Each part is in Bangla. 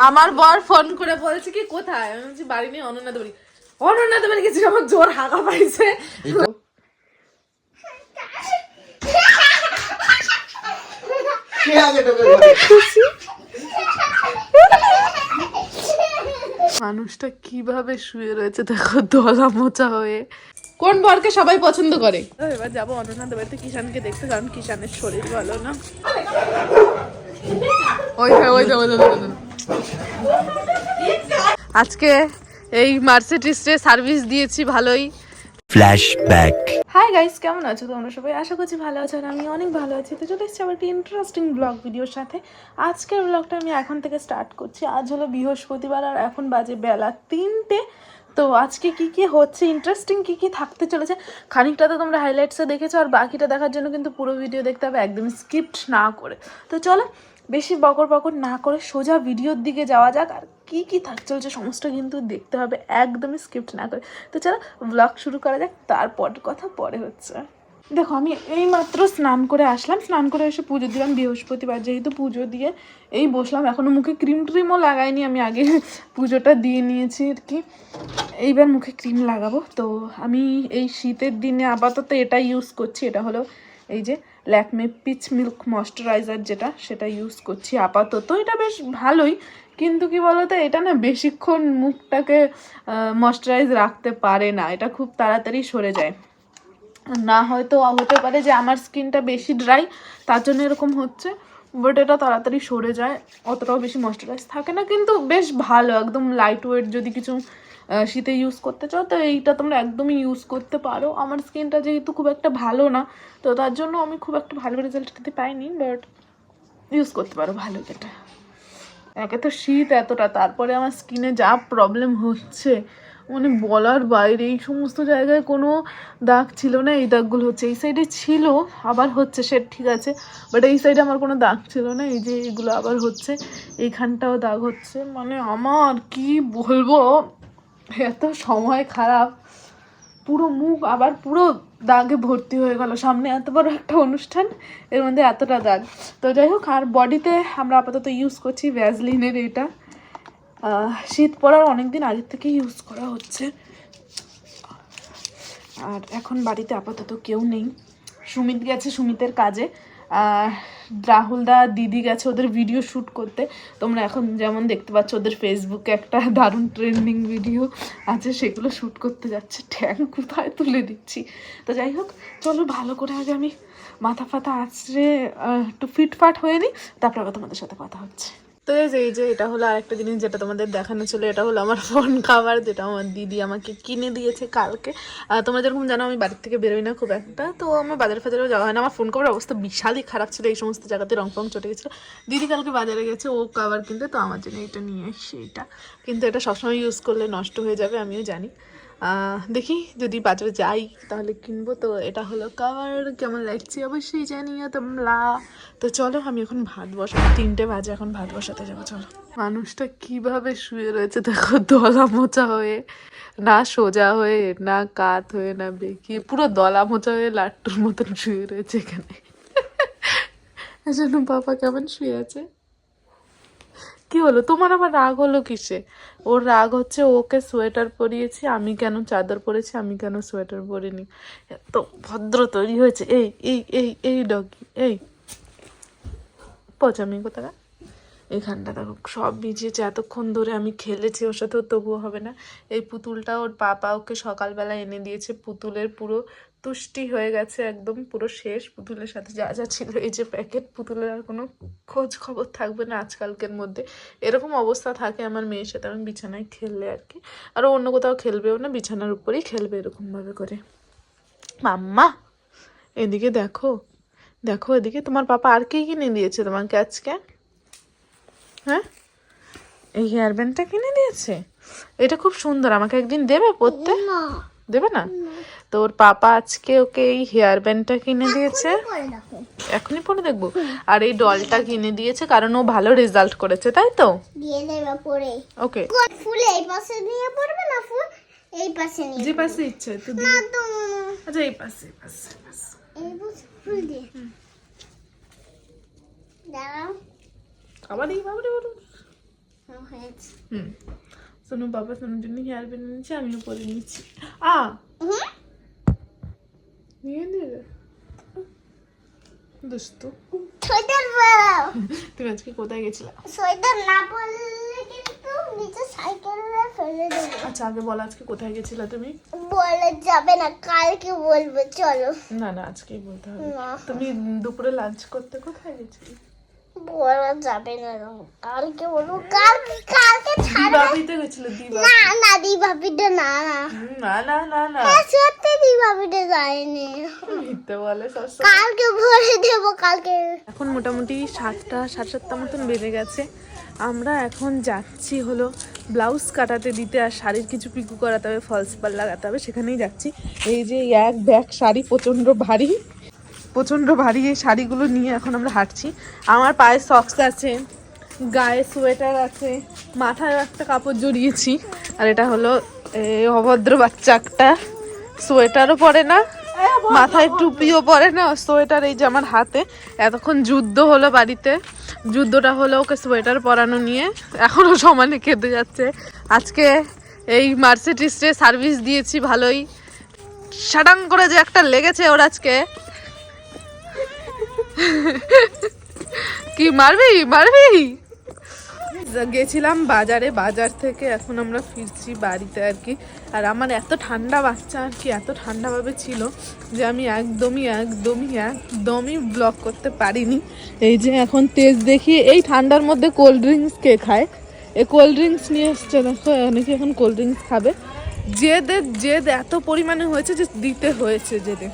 আমার বর ফোন করে বলছে কি কোথায়? আমি বলছি বাড়ি নেই অনন্যাতে বাড়ি অনন্যাতে বাড়ি গেছি আমার জোর হাঁকা পাইছে? মানুষটা কীভাবে শুয়ে রয়েছে দেখো দলা মোচা হয়ে। কোন বরকে সবাই পছন্দ করে? এবার যাব অনন্যাদের বাড়িতে কিষানকে দেখতে কারণ কিষানের শরীর ভালো না। ওই ওই, ওই, ওই। আজকে এই মার্সিডিসে সার্ভিস দিয়েছি ভালোই। Flashback. হাই গাইস কেমন আছো তোমরা সবাই? আশা করছি ভালো আছো আর আমি অনেক ভালো আছি। তো চলে এসেছি আবার একটা ইন্টারেস্টিং ব্লগ ভিডিওর সাথে। আজকের ব্লগটা আমি এখন থেকে স্টার্ট করছি। আজ হলো বৃহস্পতিবার আর এখন বাজে বেলা তিনটে। তো আজকে কি কি হচ্ছে ইন্টারেস্টিং কি কি থাকতে চলেছে খানিকটা তো তোমরা হাইলাইটসে দেখেছ আর বাকিটা দেখার জন্য কিন্তু পুরো ভিডিও দেখতে হবে একদম স্কিপ্ট না করে। তো চলো বেশি বকর বকর না করে সোজা ভিডিওর দিকে যাওয়া যাক আর কি কি থাক চলছে সমস্ত কিন্তু দেখতে হবে, একদমই স্কিপ্ট না করে। তো চলো ব্লগ শুরু করা যাক, তারপর কথা পরে হচ্ছে। দেখো, আমি এই মাত্র স্নান করে আসলাম, স্নান করে এসে পুজো দিলাম, বৃহস্পতিবার যেহেতু পুজো দিয়ে এই বসলাম, এখনও মুখে ক্রিম ট্রিমও লাগাইনি, আমি আগে পুজোটা দিয়ে নিয়েছি আর কি। এইবার মুখে ক্রিম লাগাবো, তো আমি এই শীতের দিনে আপাতত এটা ইউজ করছি, এটা হলো এই যে ল্যাকমে পিচ মিল্ক ময়শ্চারাইজার যেটা, সেটা ইউজ করছি আপাতত। এটা বেশ ভালোই, কিন্তু কি বলতো, এটা না বেশিক্ষণ মুখটাকে ময়শ্চারাইজ রাখতে পারে না। এটা খুব তাড়াতাড়ি সরে যায়। না হয়তো হতে পারে যে আমার স্কিনটা বেশি ড্রাই তার জন্য এরকম হচ্ছে বাট এটা তাড়াতাড়ি সরে যায়। অতটাও বেশি ময়শ্চারাইজ থাকে না, কিন্তু বেশ ভালো, একদম লাইট ওয়েট যদি কিছু শীতে ইউজ করতে চাও, তো এইটা তোমরা একদমই ইউজ করতে পারো। আমার স্কিনটা যেহেতু খুব একটা ভালো না, তো তার জন্য আমি খুব একটা ভালো রেজাল্ট খেতে পাইনি বাট ইউজ করতে পারো ভালো এটা একে তো শীত এতটা, তারপরে আমার স্কিনে যা প্রবলেম হচ্ছে মানে বলার বাইরে, এই সমস্ত জায়গায় কোনো দাগ ছিল না, এই দাগগুলো হচ্ছে। এই সাইডে ছিল, আবার হচ্ছে, সে ঠিক আছে বাট এই সাইডে আমার কোনো দাগ ছিল না, এই যে এগুলো আবার হচ্ছে, এইখানটাও দাগ হচ্ছে। মানে আমার কি বলব? এত সময় খারাপ। পুরো মুখ আবার পুরো দাগে ভর্তি হয়ে গেল সামনে। এত বড় একটা অনুষ্ঠান, এর মধ্যে এতটা দাগ। তো যাই হোক, আর বডিতে আমরা আপাতত ইউজ করছি ভ্যাজলিনের এটা। শীত পড়ার অনেক দিন আগের থেকে ইউজ করা হচ্ছে। আর এখন বাড়িতে আপাতত কেউ নেই। সুমিত গেছে সুমিতের কাজে। রাহুলদা দিদি গেছে ওদের ভিডিও শ্যুট করতে। তোমরা এখন যেমন দেখতে পাচ্ছ ওদের ফেসবুকে একটা দারুণ ট্রেন্ডিং ভিডিও আছে, সেগুলো শ্যুট করতে যাচ্ছে। ঠ্যাং কোথায় তুলে দিচ্ছি? তো যাই হোক, চলো ভালো করে আগে আমি মাথা ফাতা আঁচড়ে একটু ফিটফাট হয়ে নিই, তারপর আবার তোমাদের সাথে কথা হচ্ছে। তো এই যে এটা হলো আরেকটা জিনিস যেটা তোমাদের দেখানো ছিল, এটা হলো আমার ফোন কাভার যেটা আমার দিদি আমাকে কিনে দিয়েছে কালকে। তোমরা যেরকম জানো আমি বাড়ির থেকে বেরোই না খুব একটা, তো আমার বাজারে ফাজারেও যাওয়া হয় না। আমার ফোন কাভার অবস্থা বিশালই খারাপ ছিল, এই সমস্ত জায়গাতে রং ফং চটে গেছিল। দিদি কালকে বাজারে গেছে, ও কাভার কিনতে তো আমার জন্য এটা নিয়ে এসছি এটা। কিন্তু এটা সবসময় ইউজ করলে নষ্ট হয়ে যাবে, আমিও জানি। দেখি যদি বাজারে যাই তাহলে কিনবো। তো এটা হলো কাভার কেমন লাগছে অবশ্যই জানিও তোমরা। তো চলো, আমি এখন ভাত বসাবো। তিনটে বাজে, এখন ভাত বসাতে যাব, চলো। মানুষটা কীভাবে শুয়ে রয়েছে দেখো, দলা মোচা হয়ে, না সোজা হয়ে, না কাত হয়ে, না বেঁকিয়ে, পুরো দলা মোচা হয়ে লাট্টুর মতন শুয়ে রয়েছে এখানে। এজন্য বাবা কেমন শুয়ে আছে? কি হলো? তোমার আবার রাগ হলো কিসে? ওর রাগ হচ্ছে ওকে সোয়েটার পরিয়েছি, আমি কেন চাদর পরেছি, আমি কেন সোয়েটার পরিনি? এত ভদ্র তৈরি হয়েছে। এই এই এই এই ডগি, এই। পচামি কোথাকা এখানটা দেখো, সব ভিজিয়েছে। এতক্ষণ ধরে আমি খেলেছি, ওর সাথেও তবুও হবে না। এই পুতুলটা ওর পাপা ওকে সকালবেলা এনে দিয়েছে। পুতুলের পুরো তুষ্টি হয়ে গেছে একদম পুরো শেষ পুতুলের সাথে যা যা ছিল এই যে প্যাকেট পুতুলের আর কোনো খোঁজ খবর থাকবে না আজকালকের মধ্যে। এরকম অবস্থা থাকে আমার মেয়ের সাথে আমি বিছানায় খেললে আর কি। আর অন্য কোথাও খেলবেও না বিছানার উপরেই খেলবে এরকমভাবে করে। মাম্মা এদিকে দেখো দেখো এদিকে তোমার পাপা আর কি কিনে দিয়েছে তোমাকে আজকে? হ্যাঁ? এই হেয়ার ব্যান্ডটা কিনে দিয়েছে? এটা খুব সুন্দর আমাকে একদিন দেবে পরতে? দেবে না। তো ওর পাপা আজকে ওকে এই হেয়ার ব্যান্ডটা কিনে দিয়েছে? এখনই পরে দেখব। আর এই ডলটা কিনে দিয়েছে কারণ ও ভালো রেজাল্ট করেছে তাই তো? দিয়ে দেবে পরে। ওকে ফুল এই পাশে নিয়ে পড়বে না ফুল? এই পাশে নিয়ে যে পাশে ইচ্ছে তো না তো। আচ্ছা এই পাশে পাশে এই পাশে। ফুল দিয়ে। দাঁড়াও। আবার এই। হুম। সোনু বাবা সোনুর জন্য হেয়ার ব্যান্ড নিয়েছে আমিও পরে নিচ্ছি। আ! হুম? নিয়ে নেবে দুস্তু সোয়েটার পরাও তুমি আজকে কোথায় গেছিলে? সোয়েটার না পরলে কিন্তু নিচে সাইকেলে ফেলে দেবে। আচ্ছা আগে বল আজকে কোথায় গেছিলে তুমি? বলে যাবে না কালকে বলব চলো। না না আজকেই বলতে হবে। তুমি দুপুরে লাঞ্চ করতে কোথায় গেছিলে? বলা যাবে না কালকে বলব কালকে কালকে ছাড়বে দিবাবিতে দিবা না না দি না না। না না না না। সত্যি দি যায়নি। মিথ্যে বলে সবসময় কালকে ভরে দেবো কালকে। এখন মোটামুটি সাতটা সাড়ে সাতটা মতন বেজে গেছে। আমরা এখন যাচ্ছি হলো ব্লাউজ কাটাতে দিতে আর শাড়ির কিছু পিকু করাতে হবে ফলস পার লাগাতে হবে সেখানেই যাচ্ছি। এই যে এই এক ব্যাগ শাড়ি প্রচণ্ড ভারী। প্রচণ্ড ভারী এই শাড়িগুলো নিয়ে এখন আমরা হাঁটছি। আমার পায়ে সক্স আছে গায়ে সোয়েটার আছে মাথায় একটা কাপড় জড়িয়েছি। আর এটা হলো অভদ্র বাচ্চা একটা সোয়েটারও পরে না মাথায় টুপিও পরে না সোয়েটার এই যে আমার হাতে। এতক্ষণ যুদ্ধ হলো বাড়িতে। যুদ্ধটা হলো ওকে সোয়েটার পরানো নিয়ে। এখনও সমানে খেতে যাচ্ছে। আজকে এই মার্সিডিসে সার্ভিস দিয়েছি ভালোই। সাডাং করে যে একটা লেগেছে ওর আজকে। কি, মারবি মারবি? গেছিলাম বাজারে, বাজার থেকে এখন আমরা ফিরছি বাড়িতে আর কি। আর আমার এত ঠান্ডা বাচ্চা আর কি, এত ঠান্ডাভাবে ছিল যে আমি একদমই একদমই একদমই ব্লক করতে পারিনি। এই যে এখন তেজ দেখি, এই ঠান্ডার মধ্যে কোল্ড ড্রিঙ্কস কে খায়? এই কোল্ড ড্রিঙ্কস নিয়ে এসছে, দেখো, অনেকে এখন কোল্ড ড্রিঙ্কস খাবে। জেদের, জেদ এত পরিমাণে হয়েছে যে দিতে হয়েছে জেদে।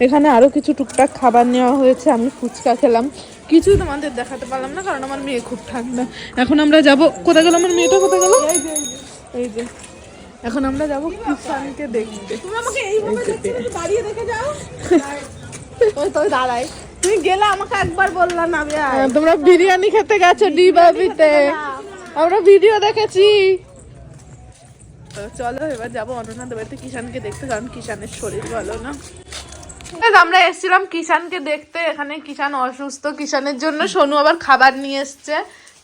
এখানে আরও কিছু টুকটাক খাবার নেওয়া হয়েছে আমি ফুচকা খেলাম। কিছু তোমাদের দেখাতে পারলাম না কারণ আমার মেয়ে খুব ঠান্ডা। এখন আমরা যাব কোথায় গেল আমার মেয়েটা কোথায় গেল? এই যে এখন আমরা যাব কিষানকে দেখতে। দাঁড়িয়ে দেখে যাও। ওই তো দাঁড়াই তুমি গেলে আমাকে একবার না হ্যাঁ, তোমরা বিরিয়ানি খেতে গেছো ডিবাবিতে আমরা ভিডিও দেখেছি। চলো এবার যাব অনন্যা কিষানকে দেখতে কারণ কিষানের শরীর ভালো না। আমরা এসেছিলাম কিষানকে দেখতে এখানে কিষান অসুস্থ। কিষানের জন্য সোনু আবার খাবার নিয়ে এসছে।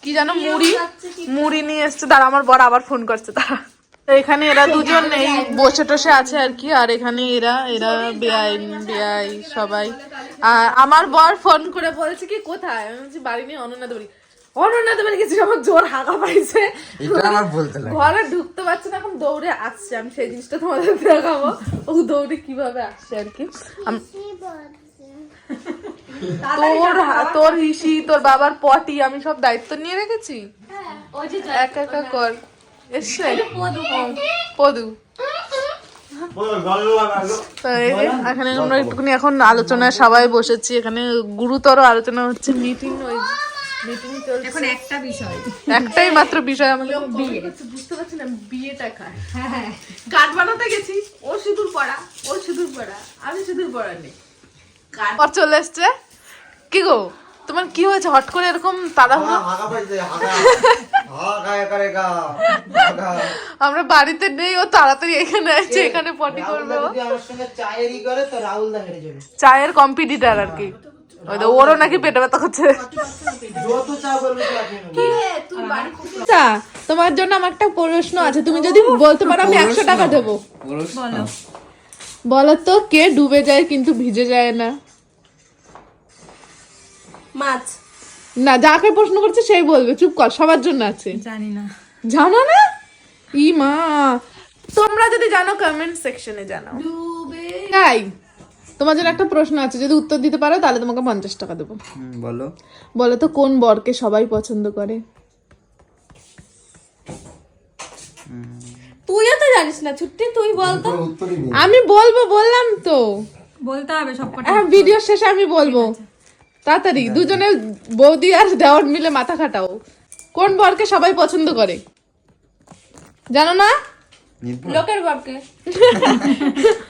কি যেন মুড়ি? মুড়ি নিয়ে এসছে। তারা আমার বড় আবার ফোন করছে তারা এখানে এরা দুজন এই বসে টসে আছে আর কি। আর এখানে এরা এরা বেআই বেআই সবাই। আর আমার বর ফোন করে বলছে কি কোথায়? আমি বলছি বাড়ি নিয়ে অনন্যা বাড়ি অনন্যা আমার জোর হাঁকা পাইছে। ঘরে ঢুকতে পারছে না এখন দৌড়ে আসছে। আমি সেই জিনিসটা তোমাদের দেখাবো। ও দৌড়ে কীভাবে আসছে আর কি। তোর হা- তোর হিসি তোর বাবার পটি আমি সব দায়িত্ব নিয়ে রেখেছি? একা একা কর। এসছে পদু এখানে আমরা একটুখানি এখন আলোচনায় সবাই বসেছি। এখানে গুরুতর আলোচনা হচ্ছে মিটিং ওই মিটিং চলছে। এখন একটা বিষয়। একটাই মাত্র বিষয় আমাদের। বিয়ে বুঝতে পারছি না বিয়েটা কার? কার্ড বানাতে গেছি? ও সিঁদুর পড়া ও সিঁদুর পড়া আমি সিঁদুর পড়া নেই কার্ড চলে এসছে। কি গো তোমার কি হয়েছে? হট করে এরকম তাড়াহুড়ো আমরা বাড়িতে নেই ও তাড়াতাড়ি এখানে আছে এখানে পটি করবে ও যদি আমার সঙ্গে চায়েরই করে তো রাহুল দা হেরে যাবে। চায়ের কম্পিটিটার আর কি। ওই তো ওরও নাকি পেটে ব্যথা করছে। আচ্ছা তোমার জন্য আমার একটা প্রশ্ন আছে। তুমি যদি বলতে পারো আমি একশো টাকা দেবো। বলো। বলো তো কে ডুবে যায় কিন্তু ভিজে যায় না? মাছ। না যাকে প্রশ্ন করছে সেই বলবে। চুপ কর সবার জন্য আছে। জানি না। জানো না? ই মা তোমরা যদি জানো কমেন্ট সেকশনে জানাও। তাই? তোমার জন্য একটা প্রশ্ন আছে যদি উত্তর দিতে পারো তাহলে তোমাকে পঞ্চাশ টাকা দেবো। বলো। বলো তো কোন বরকে সবাই পছন্দ করে? তুইও তো জানিস না ছুটি তুই বল তো। আমি বলব বললাম তো। বলতে হবে সবকটা হ্যাঁ ভিডিও শেষে আমি বলব। তাড়াতাড়ি দুজনে বৌদি আর দেওয়ার মিলে মাথা খাটাও। কোন বরকে সবাই পছন্দ করে? জানো না? লোকের বাপকে।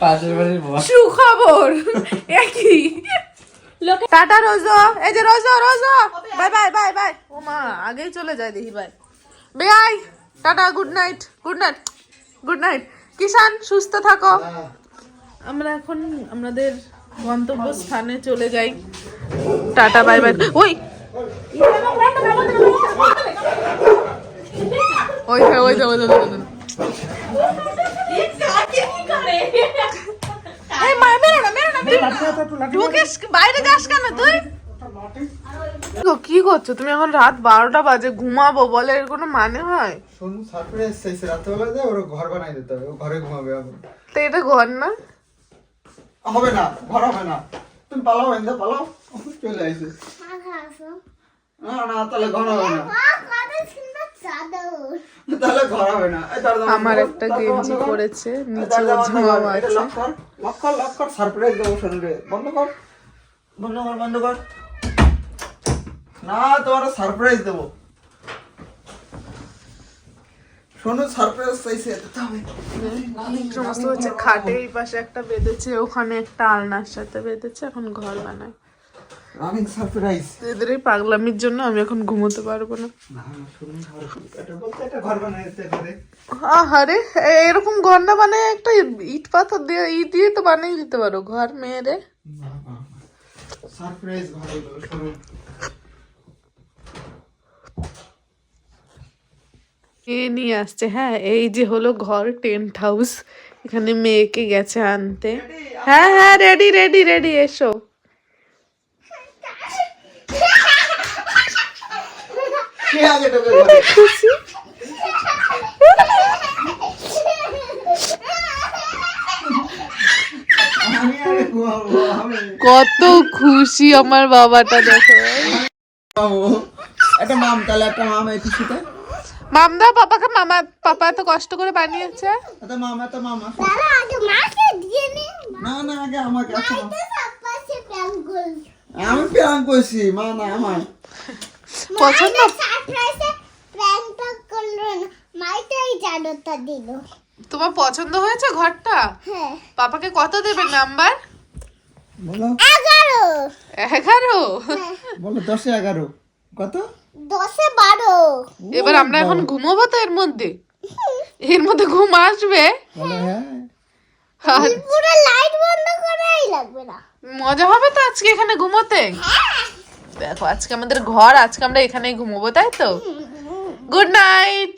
পাশের বাড়ির বস সুখবর। একই। লোকে টাটা রোজো। এই যে রোজো রোজো। Bye bye bye bye. ও মা আগেই চলে যায় দেখি বাই। বেআই। Tata good night. Good night. Good night. Kishan সুস্থ থাকো। আমরা এখন আমাদের গন্তব্য স্থানে চলে যাই। Tata bye bye. ওই। ওই হ্যাঁ ওই ওই ওই বাইরে যাস কেন তুই? গো, কি করছ? তুমি এখন রাত বারোটা বাজে ঘুমাবো বলে এর কোনো মানে হয়? শোন সারপ্রাইজ চাইছে রাত্রেবেলা দিয়ে ওর ঘর বানাই দিতে হবে ও ঘরে ঘুমাবে আবার তো এটা ঘর না? হবে না ঘর হবে না। তুমি পালাও এনদে পালাও। চলে আইছে না না তাহলে ঘর হবে না। আমার একটা গেঞ্জি পড়েছে নিচে জামা আছে। লক কর লক কর সারপ্রাইজ দেবো শরীরে। বন্ধ কর বন্ধ কর বন্ধ কর। না তোমার সারপ্রাইজ দেবো। শোনো সারপ্রাইজ চাইছে দিতে হবে। সমস্ত হচ্ছে খাটে এই পাশে একটা বেঁধেছে ওখানে একটা আলনার সাথে বেঁধেছে এখন ঘর বানায়। রানিং সারপ্রাইজ এদের এই পাগলামির জন্য আমি এখন ঘুমোতে পারব না। আহারে এরকম ঘর না বানায় একটা ইট পাথর দিয়ে ইট দিয়ে তো বানিয়ে দিতে পারো ঘর মেয়েরে। সারপ্রাইজ এগুলো এ নিয়ে আসছে? হ্যাঁ এই যে হলো ঘর টেন্ট হাউস। এখানে মেয়েকে গেছে আনতে। হ্যাঁ হ্যাঁ রেডি রেডি রেডি এসো। কে আগে ঢোকে ঘরে কত খুশি আমার বাবাটা দেখো। একটা মাম তাহলে একটা মাম এই খুশিতে? মামদা পাপাকে মামা পাপা এত কষ্ট করে বানিয়েছে? মাম একটা মামা তারা আগে মাকে দিয়ে নে। না না আগে আমাকে একটা মাম। পাশে প্ল্যান কর আমি প্যাং করছি মা না আমার পছন্দ? তোমার পছন্দ হয়েছে ঘরটা? হ্যাঁ। পাপাকে কত দেবে নাম্বার? বলো। এগারো। এগারো? বলো দশে এগারো। কত? দশে বারো। এবার আমরা এখন ঘুমোবো তো এর মধ্যে। এর মধ্যে ঘুম আসবে। বলো হ্যাঁ। পুরো লাইট বন্ধ করাই লাগবে না। মজা হবে তো আজকে এখানে ঘুমোতে? দেখো আজকে আমাদের ঘর আজকে আমরা এখানেই ঘুমোবো তাই তো? Good night